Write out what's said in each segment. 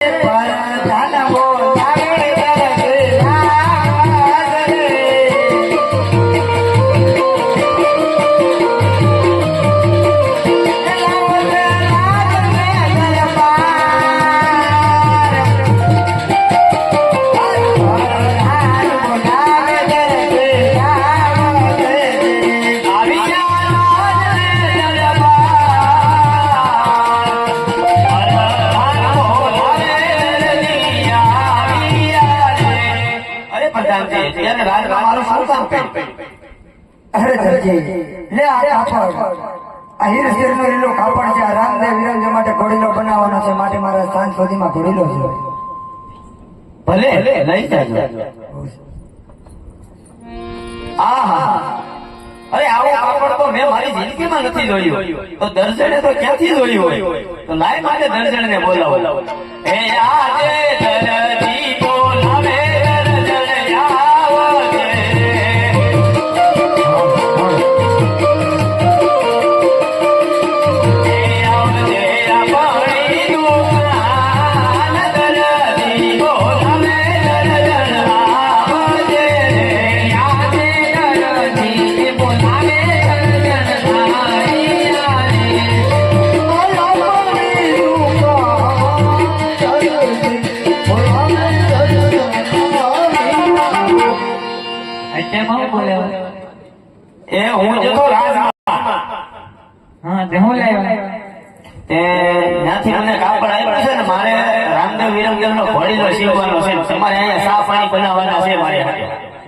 અરે લે આ કાપડ. આ શેરનો લીલો કાપડ છે આ રામદેવ વિરંજ માટે ઘોડીલો બનાવવાનો છે માટે મારા સાંજ સુધીમાં ઘોડીલો છે. ભલે લઈ જાજો. આહા. અરે આવો કાપડ તો મેં મારી જિંદગીમાં નથી જોયું. તો દર્શને તો ક્યાંથી જોયું હોય? તો લાય માટે દર્શનને બોલાવો. હે આજે એ હું જતો રાજમાં હા તે હું લાવ્યો તે ત્યાંથી મને કાપડ આપ્યું છે ને મારે રામદેવ વિરમદેવનો ઘોડીલો સીવવાનો છે. તમારે અહીંયા સા પાણી બનાવવાના છે મારે.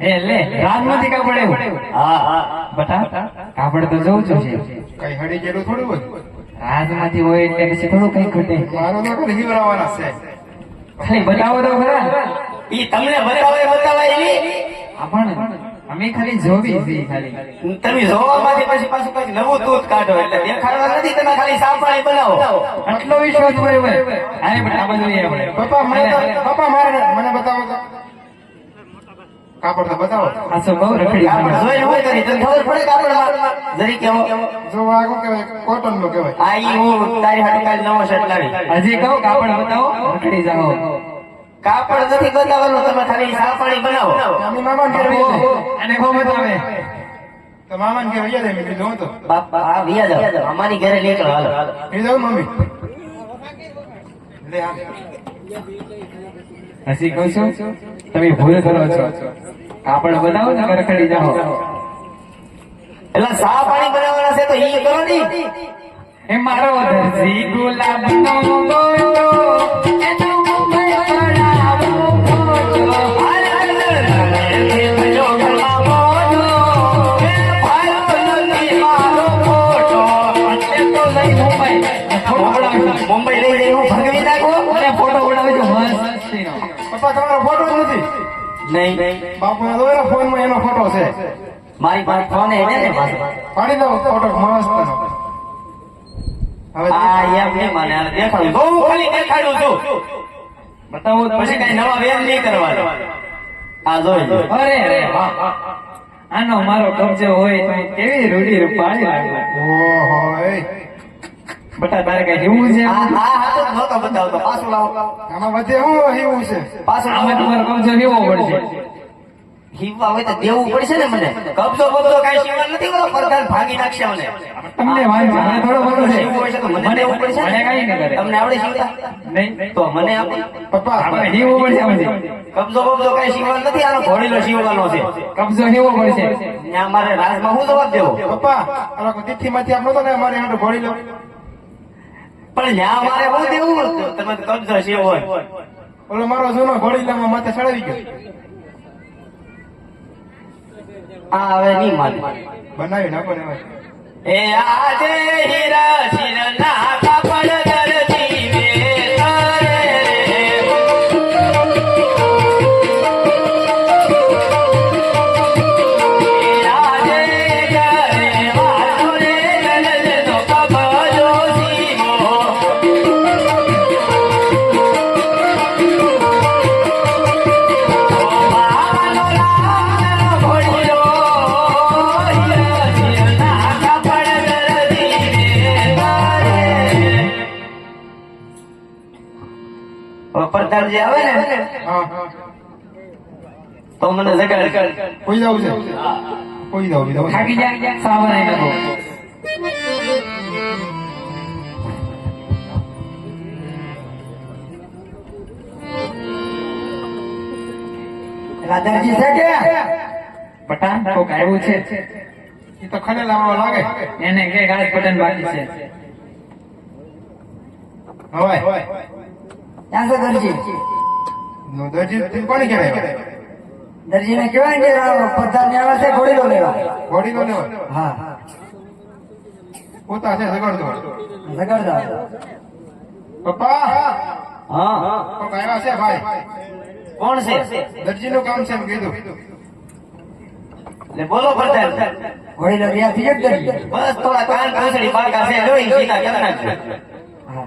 એ લે રાજમાંથી કાપડ. એવું હા. હા બટા કાપડ તો જોઉં છું છે. કઈ હડી થોડું હોય? રાજમાંથી હોય એટલે પછી થોડું કઈ ખૂટે મારો તો કોઈ હિવરાવાના છે. ખાલી બતાવો તો ખરા. ઈ તમને બતાવે બતાવે એની અમે ખાલી જોવી છે ખાલી. તમે જોવા જોવામાંથી પછી પાછું કઈ નવું દૂધ કાઢો એટલે દેખાડવા નથી તમે ખાલી સાફાઈ બનાવો. આટલો વિશ્વાસ હોય હોય. અરે પણ આ બધું આપણે પપ્પા મને પપ્પા મારે મને બતાવો તો. કાપડ તો બતાવો. આ તો બહુ રખડી કાપડ જોઈને હોય કરી તને ખબર પડે કાપડમાં? જરી કેવો. જો આ શું કહેવાય કોટન નો કહેવાય. આ ઈ હું તારી હાટુ કાલ નવો શર્ટ લાવી. હજી કહું કાપડ બતાવો રખડી જાઓ. કાપડ નથી બતાવવાનું તમે ખાલી સા પાણી બનાવો. અમે મામાને કે અને કો બતાવે તો મામાને કે વહી જાય મેં કીધું તો. બાપા આ વિયા જાવ અમારી ઘરે નીકળો હાલો. એ જાવ મમ્મી. લે આ હસી કહું છું? તમે ભૂલ કરો છો. કાપડ બનાવો ને રખડી જાઓ. એટલે સા પાણી બનાવવાના છે તો ઈ કરો ની. એ મારો દરજી ગુલાબનો ગોટો એનો નહીં. બાપુના તો એના ફોનમાં એનો ફોટો છે. મારી પાસે ફોન હે ને પાસે પાડી દો ફોટો મસ્ત હવે આ એમ નહીં મને આ દેખાડું બહુ ખાલી દેખાડું છું. બતાવો પછી કઈ નવા વેમ નહીં કરવાનો. આ જોઈ. અરે અરે વાહ. આનો મારો કબજો હોય તો કેવી રૂડી રૂપાળી લાગે? ઓહો બટા તારે કઈ હેવું છે? આ આ હાથ જ બતાવતો. પાછું લાવો. આમાં વધે હું એવું છે? પાછું આમાં લાવો તમારો કબજો કેવો પડશે. હિવવા હોય તો દેવું પડશે ને મને. કબજો બબજો કાંઈ સીવવા નથી બોલો પ્રધાન ભાગી નાખશે મને. તમને વાંધો મને થોડો બધો છે. હોય તો મને મને દેવું પડશે મને કઈ ન કરે. તમને આવડે સીવતા નહીં. તો મને આપો. પપ્પા આપણે હીવો પડશે પછી કબજો બબજો કાંઈ સીવવા નથી આનો ઘોડીલો સીવવાનો છે. કબજો હેવો પડશે. ત્યાં મારે રાજમાં હું જવાબ દેવો? પપ્પા આ લોકો તિથિ માંથી આપણો તો ને અમારે હાટુ ઘોડી લો પણ ત્યાં અમારે બહુ દેવું તમે કબજો સીવો હોય. ઓલો મારો જૂનો ઘોડી લાવવા માથે ચડાવી ગયો. આ હવે નહીં માલ બનાવી નાખો ને એ આજે હીરા શિરના કાપડ પ્રધાન જે આવે ને? હા. તો મને જગાડ કોઈ જવું છે? કોઈ જવું બીજું થાકી જા સાવન આવી નાખો પેલા છે કે? પઠાણ કોક આવ્યું છે. એ તો ખને લાવવા લાગે. એને કે ગાજ પટેલ બાકી છે. હવે? ક્યાં છે દરજી. નો દરજી કોને કહેવાય? દરજીને કહેવાય કે પ્રધાન આવે છે ઘોડીલો લેવા. ઘોડી લો લેવો? હા. પોતા છે જગાડતો જગાડતા પપ્પા? હા. પપ્પા આવ્યા છે ભાઈ? કોણ છે? દરજી નું કામ છે એમ કીધું. એટલે બોલો ફરતા ઘોડીલો ત્યાં થી જ દરજી? બસ થોડા કાન પૂંછડી પાકા છે જોઈ સીતા કરી? નાખજો હા.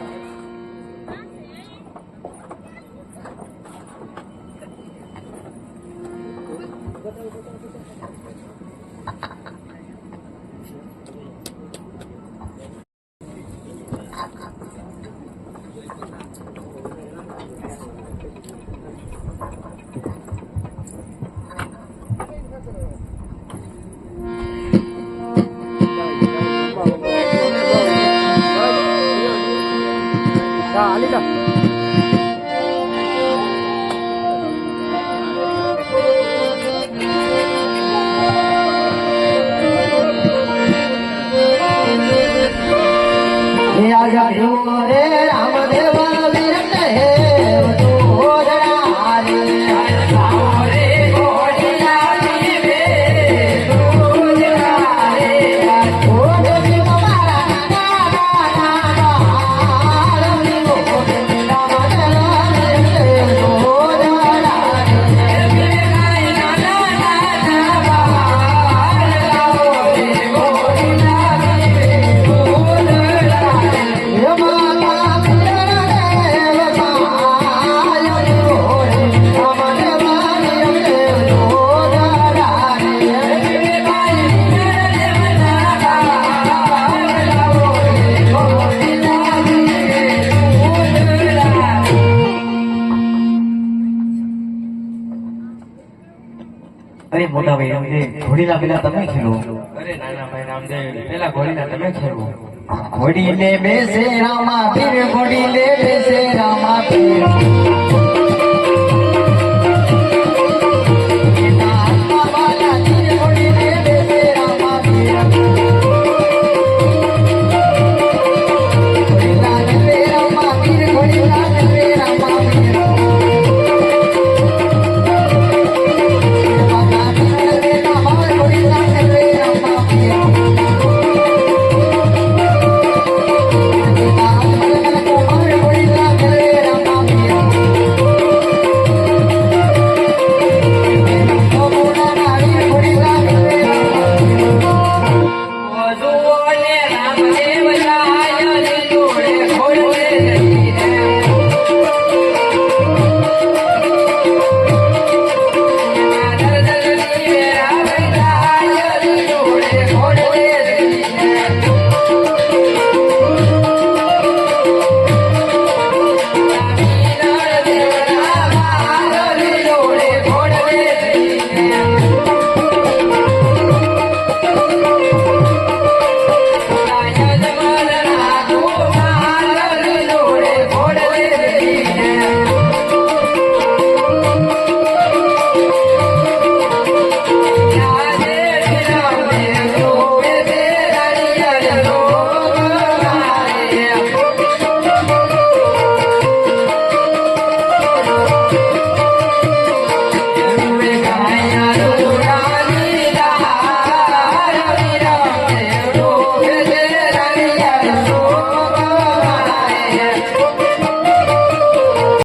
બોલો પીરની જય. લીલોડા ના મોટા ભાઈ રામદેવ ઘોડીલા પેલા તમે ખેલો. અરે નાના ભાઈ રામદેવ પેલા ઘોડીના તમે ખેલવો ઘોડી લે બેસે રામા ઘોડી લે બેસે.